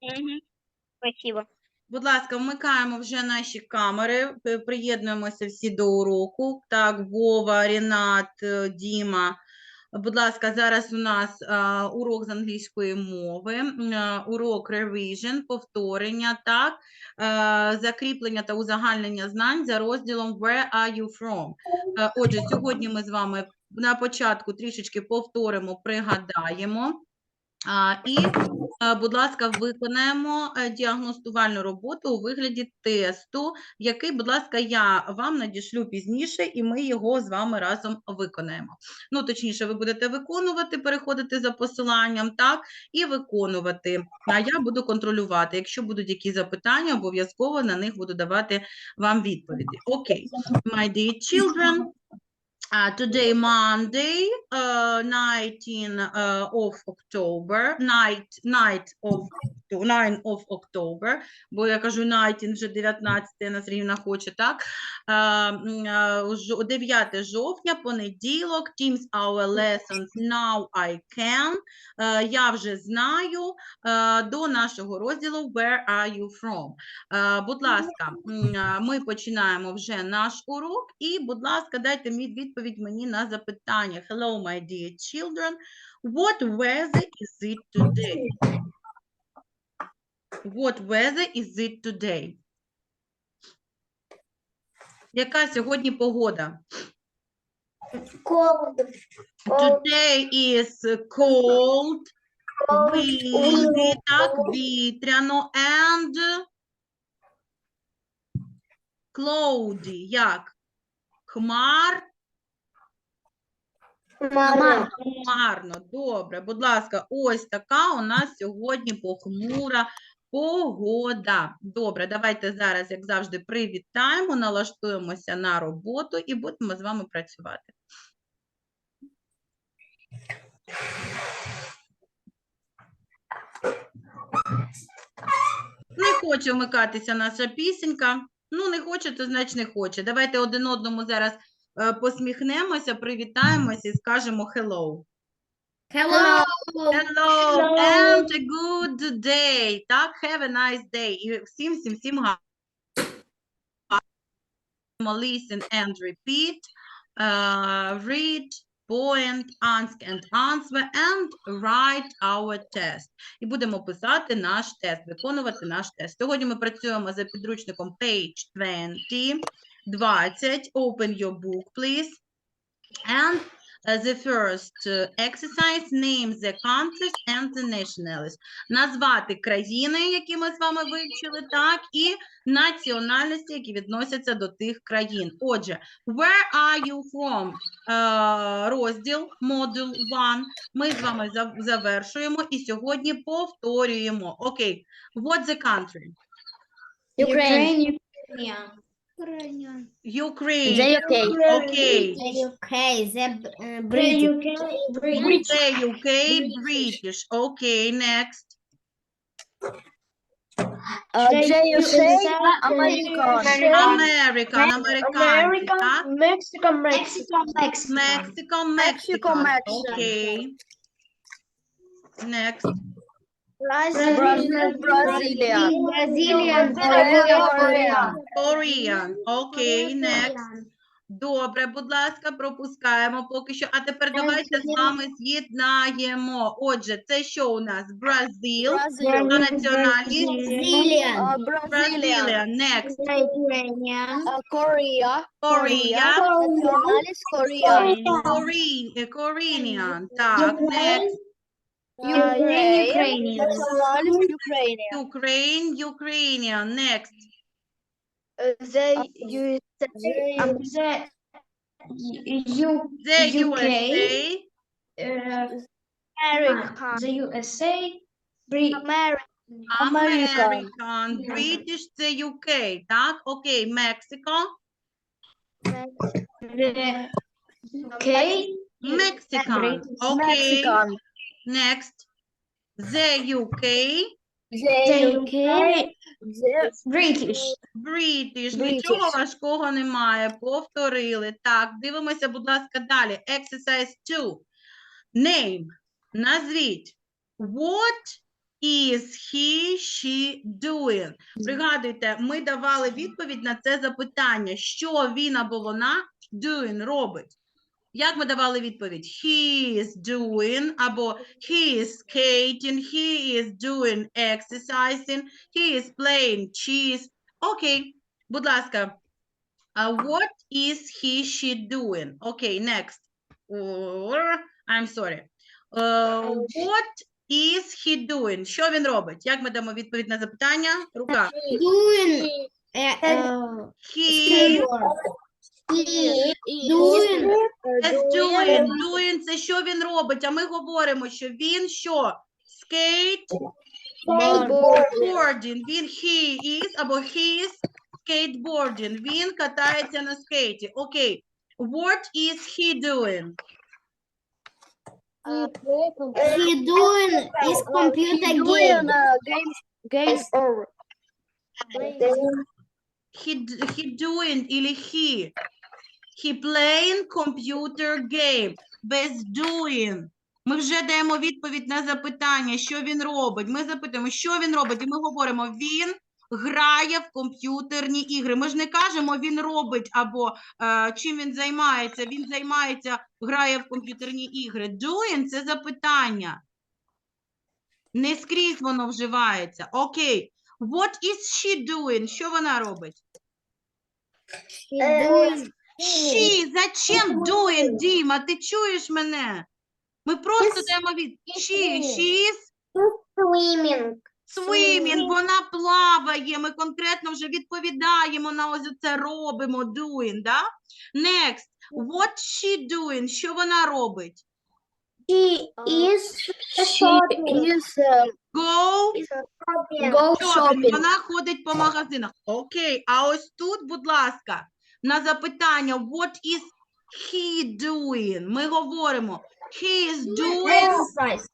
Угу. Спасибо. Будь ласка, вмикаємо вже наші камери, приєднуємося всі до уроку. Так, Вова, Рінат, е, Діма. Будь ласка, зараз у нас а, урок з англійської мови, а, урок revision, повторення, так, е, закріплення та узагальнення знань за розділом Where are you from? Е, Отже, сьогодні ми з вами на початку трішечки повторимо, пригадаємо. І, е, будь ласка, виконаємо е, діагностувальну роботу у вигляді тесту, який, будь ласка, я вам надішлю пізніше, і ми його з вами разом виконаємо. Ну, точніше, ви будете виконувати, переходити за посиланням, так, і виконувати. А я буду контролювати. Якщо будуть якісь запитання, обов'язково на них буду давати вам відповіді. Окей, my dear children, Uh, today, Monday, uh, 19 uh, of October, night, night of 9 of October, бо я кажу 19, вже 19, Анна Сергіївна хоче, так? Е, м, е, жо- 9 жовтня, понеділок, Teams our lessons, now I can. Я вже знаю до нашого розділу Where are you from? Будь ласка, ми починаємо вже наш урок, і, будь ласка, дайте мені відповідь мені на запитання. Hello, my dear children. What weather is it today? What weather is it today? Яка сьогодні погода? Cold. Today is cold, windy, так, вітряно, and cloudy, як? Хмар, хмарно, добре. Будь ласка, ось така у нас сьогодні похмура погода. Добре, давайте зараз, як завжди, привітаємо, налаштуємося на роботу і будемо з вами працювати. Не хоче вмикатися наша пісенька. Ну, не хоче, то значить не хоче. Давайте один одному зараз е, посміхнемося, привітаємося і скажемо hello. Hello. Hello Hello. and a good day. Так, have a nice day. І всім, всім, всім гарно. Listen and repeat. Uh, read, point, ask and answer, and write our test. І будемо писати наш тест, виконувати наш тест. Сьогодні ми працюємо за підручником page 20, 20. Open your book, please. And uh, the first uh, exercise, name the countries and the nationalities. Назвати країни, які ми з вами вивчили, так, і національності, які відносяться до тих країн. Отже, where are you from? Е, розділ, модуль 1. Ми з вами за- завершуємо і сьогодні повторюємо. Окей, what's the country? Ukraine. Ukraine. The UK. Окей. The UK. The uh, British. British. The UK, British. Окей, next. The USA. America. American, американці, так? Mexico. Mexico. Mexico. Mexico, Mexico, Mexican. Mexico. Окей. Next. Brazilian. Brazilian. Brazilian. Korean. Korean. Окей, next. Добре, будь ласка, пропускаємо поки що. А тепер давайте з вами з'єднаємо. Отже, це що у нас? Бразил. А національність? Brazilian. Бразилія. Next. Korea. Korea. Націоналість Korea. Korean. Korean. Так, next. Ukrainian. Націоналість Україна. Ukraine. Ukrainian. Next. The USA. The U The UK. USA. uh, America. the USA, Bri- America. American. American. British, the UK. Так, окей. Mexico. the UK, Mexican. British. Okay. Mexican. Next. The UK. the British, British. Нічого важкого немає. Повторили. Так, дивимося, будь ласка, далі. Exercise 2. Name. Назвіть. What is he, she doing? Пригадуйте, ми давали відповідь на це запитання, що він або вона doing робить. Як ми давали відповідь? He is doing або he is skating, he is doing exercising, he is playing chess. Окей, будь ласка. Uh, what is he, she doing? Okay, next. Or, I'm sorry. Uh, what is he doing? Що він робить? Як ми дамо відповідь на запитання? Рука. Doing. е, е, He skateboard. He doing. is doing. Doing – це що він робить, а ми говоримо, що він що? Skate Boarding. Він he is або he is skateboarding. Він катається на скейті. Окей. What is he doing? He doing is computer game. games, games or He, he doing или he? He playing computer game. Без doing. Ми вже даємо відповідь на запитання, що він робить. Ми запитуємо, що він робить, і ми говоримо, він грає в комп'ютерні ігри. Ми ж не кажемо, він робить або е, чим він займається. Він займається, грає в комп'ютерні ігри. Doing – це запитання. Не скрізь воно вживається. Окей. What is she doing? Що вона робить? He doing. She, зачем doing, Діма? Ти чуєш мене? Ми просто Yes. даємо від she, Yes. she is Swimming. swimming, вона плаває. Ми конкретно вже відповідаємо на ось це робимо, doing, да? Next, what she doing? Що вона робить? She is she is uh, Go go shopping. shopping. Вона ходить по магазинах. Окей, а ось тут, будь ласка, на запитання what is he doing? Ми говоримо he is doing Exercise.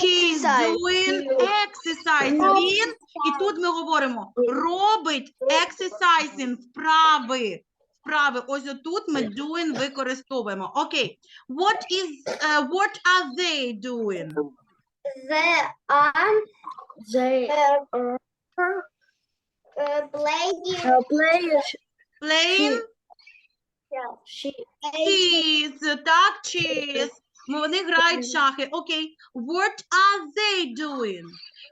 He is doing exercise. Він, і тут ми говоримо, робить exercising, вправи. Вправи. Ось отут ми doing використовуємо. Окей. What is, uh, what are they doing? They are They uh, playing. uh, play Playing she так, chess. Ну, Вони грають шахи. Окей. What are they doing?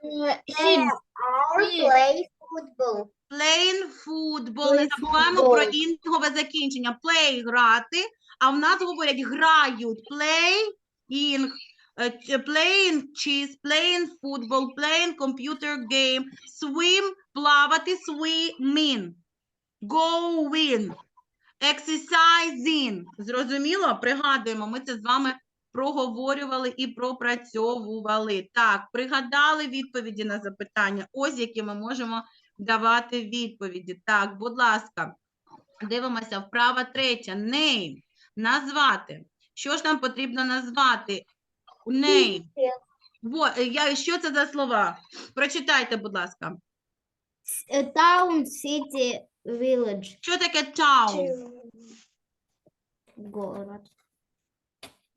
They are play football. Playing football. Не Play забуваємо про інгове закінчення. Play – грати, а в нас говорять грають. Playing, е, ч- playing chess, playing football, playing computer game, swim – плавати, swimming, going, exercising. Зрозуміло? Пригадуємо, ми це з вами проговорювали і пропрацьовували. Так, пригадали відповіді на запитання. Ось які ми можемо давати відповіді. Так, будь ласка, дивимося, вправа третя. Name. Назвати. Що ж нам потрібно назвати? Name. Во, е, я, що це за слова? Прочитайте, будь ласка. Town, city, village. Що таке town? Город.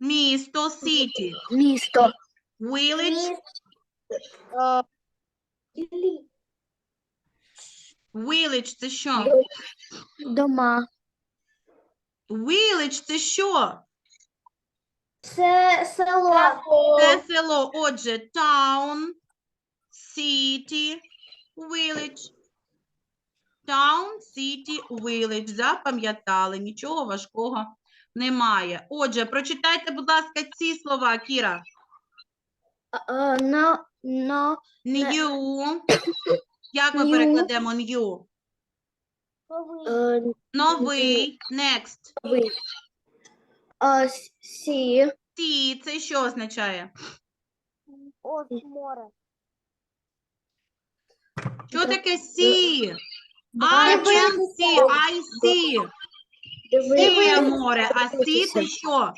Місто, city. місто. Village, village це що? дома. Village це що? Це село. Це село. Отже, town, city, village. Town, city, village. Запам'ятали, нічого важкого немає. Отже, прочитайте, будь ласка, ці слова, Кіра. Uh, no, no, New. Як ми New. перекладемо new? uh, Новий. Next. ви. Uh, see. Ті. Це що означає? море. Що таке see? I can see, I see. Сіє море, а сі це що?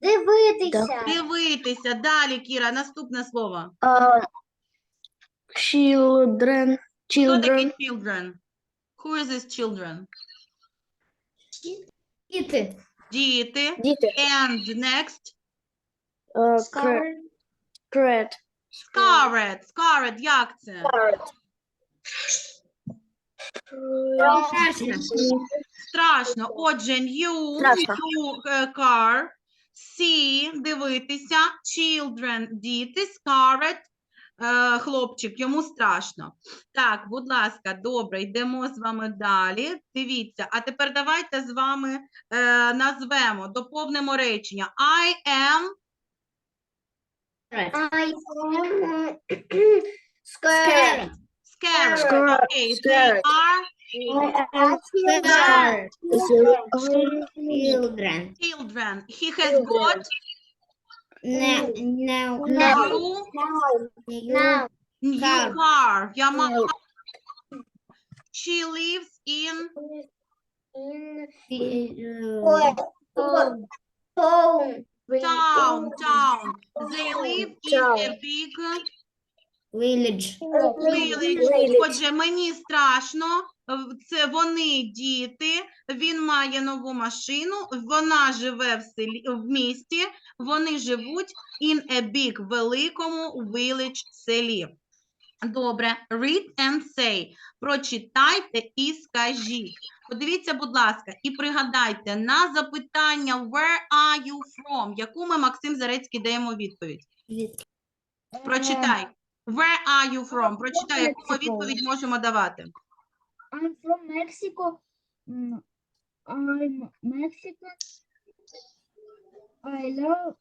Дивитися. Дивитися. Далі, Кіра, наступне слово. Uh, children, Хто такі children, children? Who is this children? Діти. Діти. діти. And next. Uh, cra- Scared. Scared. Scared, як це? Страшно. Страшно. Отже, new, Страшно. new е, car. See, дивитися. Children, діти. Scared, е, хлопчик, йому страшно. Так, будь ласка, добре, йдемо з вами далі. Дивіться, а тепер давайте з вами е, назвемо, доповнимо речення. I am I am Scared. scared. Scared. Okay, they Scared. are scared. Scared. Children. children. He has got No, no, new, no. new Car. Я маю. She lives in town, town. They live in a big Village. village. Отже, мені страшно. Це вони діти. Він має нову машину. Вона живе в селі в місті. Вони живуть in a big, великому village селі. Добре, read and say. Прочитайте і скажіть. Подивіться, будь ласка, і пригадайте на запитання Where are you from? Яку ми Максим Зарецький даємо відповідь? Прочитай. Where are you from? Прочитай, яку ми відповідь можемо давати. I'm from Mexico. I'm Mexican. I love.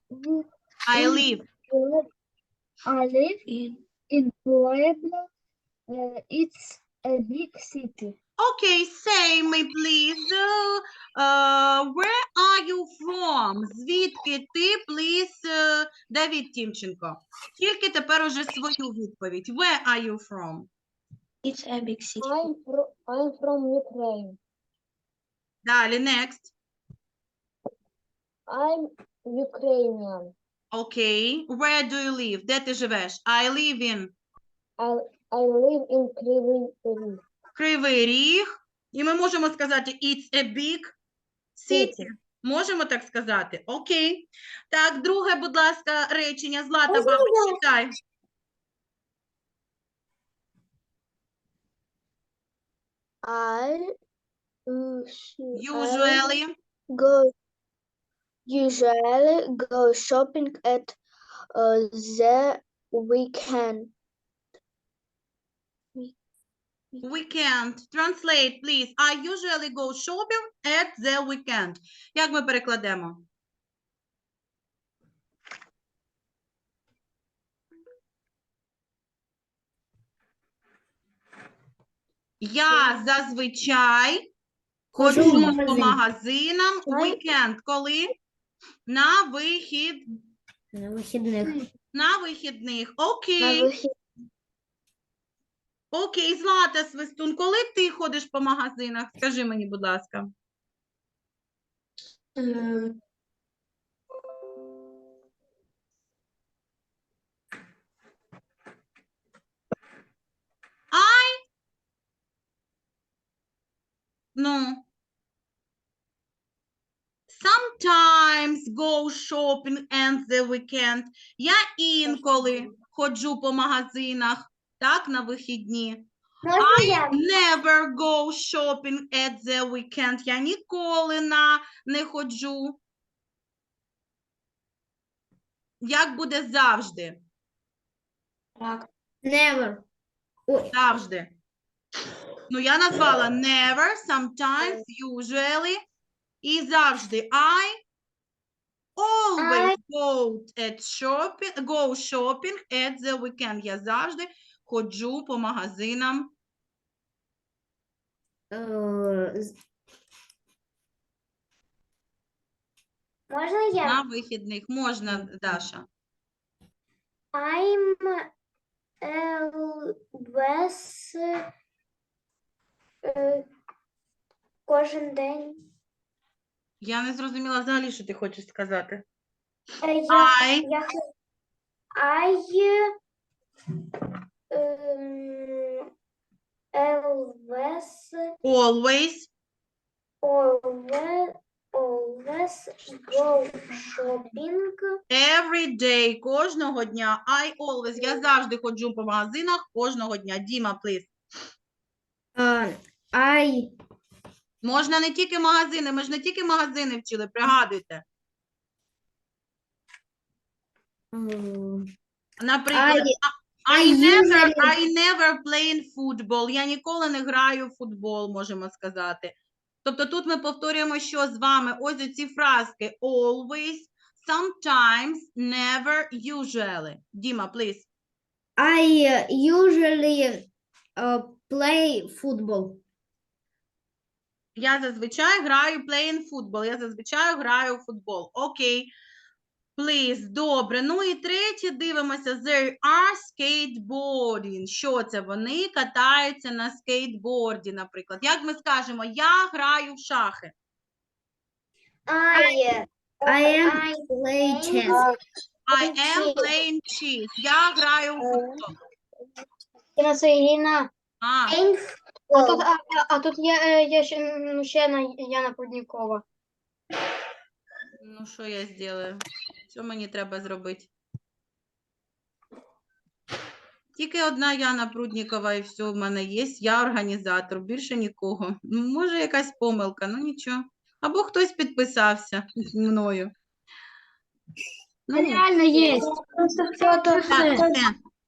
I Mm. live. I live in Puebla. Uh, it's a big city. Okay, say me, please. Uh, where are you from? Звідки ти, please, uh, Давід Тімченко? Тільки тепер уже свою відповідь. Where are you from? It's a big city. I'm from I'm from Ukraine. Далі, next. I'm Ukrainian. Okay. Where do you live? Де ти живеш? I live in I I live in Kryvyi Rih. Кривий Ріг. І ми можемо сказати it's a big city. Можемо так сказати? Окей. Так, друге, будь ласка, речення. Злата, Можна вам я? читай. I usu- Usually. go usually go shopping at uh, the weekend. Weekend. Translate, please. I usually go shopping at the weekend. Як ми перекладемо? Я зазвичай Ходжу по магазинам weekend. Коли? На вихід, На вихідних. на вихідних. На Окей. вихід. Окей, Злата Свистун, коли ти ходиш по магазинах? Скажи мені, будь ласка. ай. Ну. Sometimes go shopping and the weekend. Я інколи ходжу по магазинах, так, на вихідні. I never go shopping at the weekend. Я ніколи на не ходжу. Як буде завжди? Never. Ой, Завжди. Ну, я назвала never, sometimes, usually і завжди. I always go at shopping, go shopping at the weekend. Я завжди ходжу по магазинам. е, Можна я? На вихідних можна, Даша. I'm always е, кожен день. Я не зрозуміла взагалі, що ти хочеш сказати. Е, Я, I я, х- I ем, always always always always always go shopping Every day, кожного дня. I always, я завжди ходжу по магазинах кожного дня. Діма, please. Uh, I Можна не тільки магазини, ми ж не тільки магазини вчили, пригадуйте. Наприклад, I- I, never, I never play in football. Я ніколи не граю в футбол, можемо сказати. Тобто тут ми повторюємо, що з вами ось ці фразки always, sometimes, never, usually. Діма, please. I usually uh, play football. Я зазвичай граю play in football. Я зазвичай граю в футбол. Окей. Please, добре. Ну і третє, дивимося. There are skateboarding. Що це? Вони катаються на скейтборді, наприклад. Як ми скажемо, я граю в шахи. I I am I play chess. I am playing chess. Я граю в футбол. Інна А, playing а тут, а, а- а тут є, е, є ще, ну, ще Яна Пруднікова. ну що я зроблю? Що мені треба зробити? Тільки одна Яна Пруднікова і все в мене є. Я організатор, більше нікого. Ну, Може, якась помилка, ну нічого. Або хтось підписався з мною. Ну, Реально є. Так, все.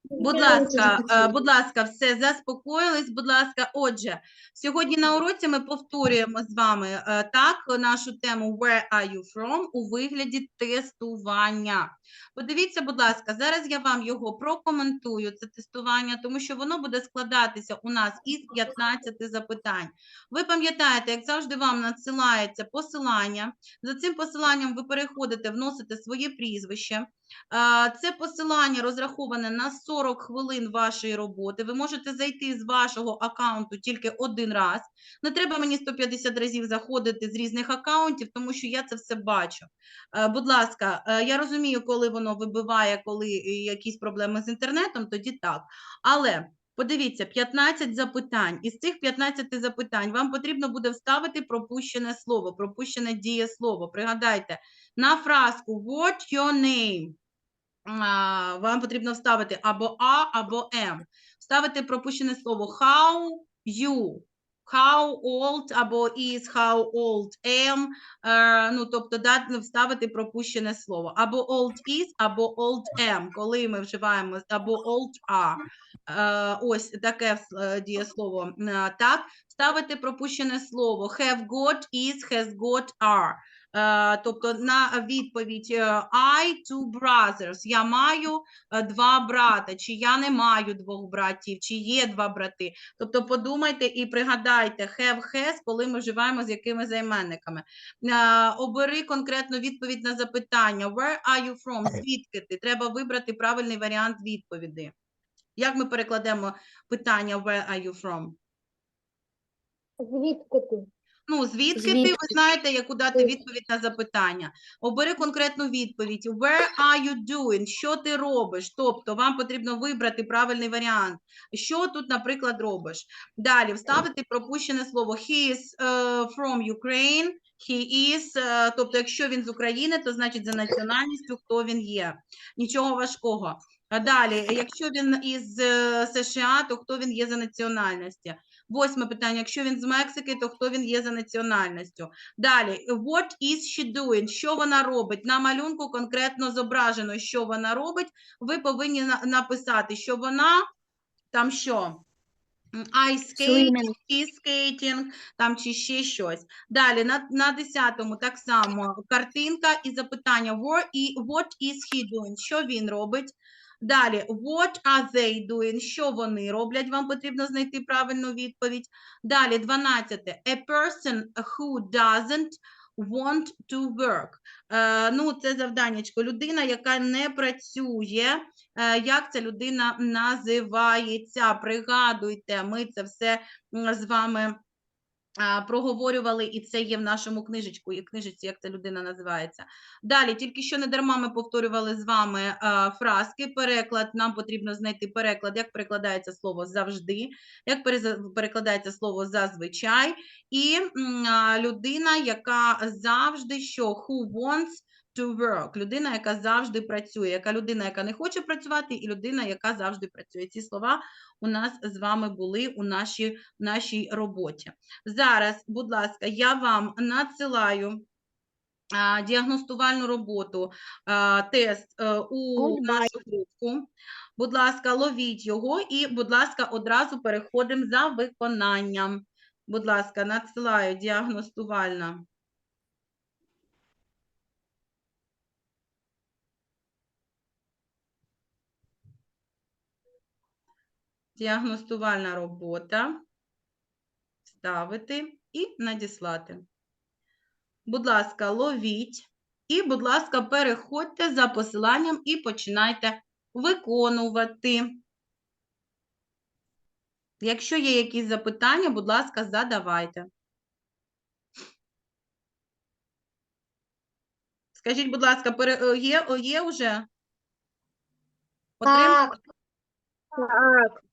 Будь ласка, е, будь ласка, все, заспокоїлись, будь ласка. Отже, сьогодні на уроці ми повторюємо з вами е, так нашу тему Where are you from у вигляді тестування. Подивіться, будь ласка, зараз я вам його прокоментую, це тестування, тому що воно буде складатися у нас із 15 запитань. Ви пам'ятаєте, як завжди вам надсилається посилання. За цим посиланням ви переходите, вносите своє прізвище. А, Це посилання розраховане на 40 хвилин вашої роботи. Ви можете зайти з вашого аккаунту тільки один раз. Не треба мені 150 разів заходити з різних аккаунтів, тому що я це все бачу. Е, Будь ласка, е, я розумію, коли воно вибиває, коли е, якісь проблеми з інтернетом, тоді так. Але подивіться, 15 запитань. Із цих 15 запитань вам потрібно буде вставити пропущене слово, пропущене дієслово. Пригадайте, на фразку What your name? Вам потрібно вставити або А, або М. Вставити пропущене слово How you? How old або is, how old am, е, ну, тобто дати, вставити пропущене слово. Або old is, або old am, коли ми вживаємо, або old are. Е, ось таке е, дієслово. Е, Так, ставити пропущене слово have got, is, has got, are. Е, Тобто на відповідь е, I two brothers. Я маю е, два брата, чи я не маю двох братів, чи є два брати. Тобто подумайте і пригадайте have, has, коли ми вживаємо з якими займенниками. Обери конкретну відповідь на запитання. Where are you from? Звідки ти? Треба вибрати правильний варіант відповіді. Як ми перекладемо питання Where are you from? Звідки ти? Ну, звідки ти, ви знаєте, яку дати відповідь на запитання. Обери конкретну відповідь. Where are you doing? Що ти робиш? Тобто вам потрібно вибрати правильний варіант. Що тут, наприклад, робиш? Далі вставити пропущене слово. He is е, from Ukraine. He is, е, тобто, якщо він з України, то значить за національністю, хто він є. Нічого важкого. А далі, якщо він із е, США, то хто він є за національності? Восьме питання. Якщо він з Мексики, то хто він є за національністю? Далі, what is she doing? Що вона робить? На малюнку конкретно зображено, що вона робить. Ви повинні написати, що вона там що? М, I skate, she skating, там чи ще щось. Далі на, на 10-му так само картинка і запитання і what is he doing? Що він робить? Далі, what are they doing? Що вони роблять? Вам потрібно знайти правильну відповідь. Далі, 12. A person who doesn't want to work. Е, ну, це завданнячко. Людина, яка не працює. Е, як ця людина називається? Пригадуйте, ми це все з вами проговорювали, і це є в нашому книжечку, і книжечці, як ця людина називається. Далі, тільки що не дарма ми повторювали з вами фразки. Переклад, нам потрібно знайти переклад, як перекладається слово завжди, як перекладається слово зазвичай, і людина, яка завжди що who wants to work, людина, яка завжди працює, яка людина, яка не хоче працювати, і людина, яка завжди працює. Ці слова у нас з вами були у нашій, нашій роботі. Зараз, будь ласка, я вам надсилаю а, діагностувальну роботу, а, тест е, у нашу групку. Будь ласка, ловіть його і, будь ласка, одразу переходимо за виконанням. Будь ласка, надсилаю діагностувальна. Діагностувальна робота. Ставити і надіслати. Будь ласка, ловіть. І, будь ласка, переходьте за посиланням і починайте виконувати. Якщо є якісь запитання, будь ласка, задавайте. Скажіть, будь ласка, пере... е, є, є вже? Отримали? Так.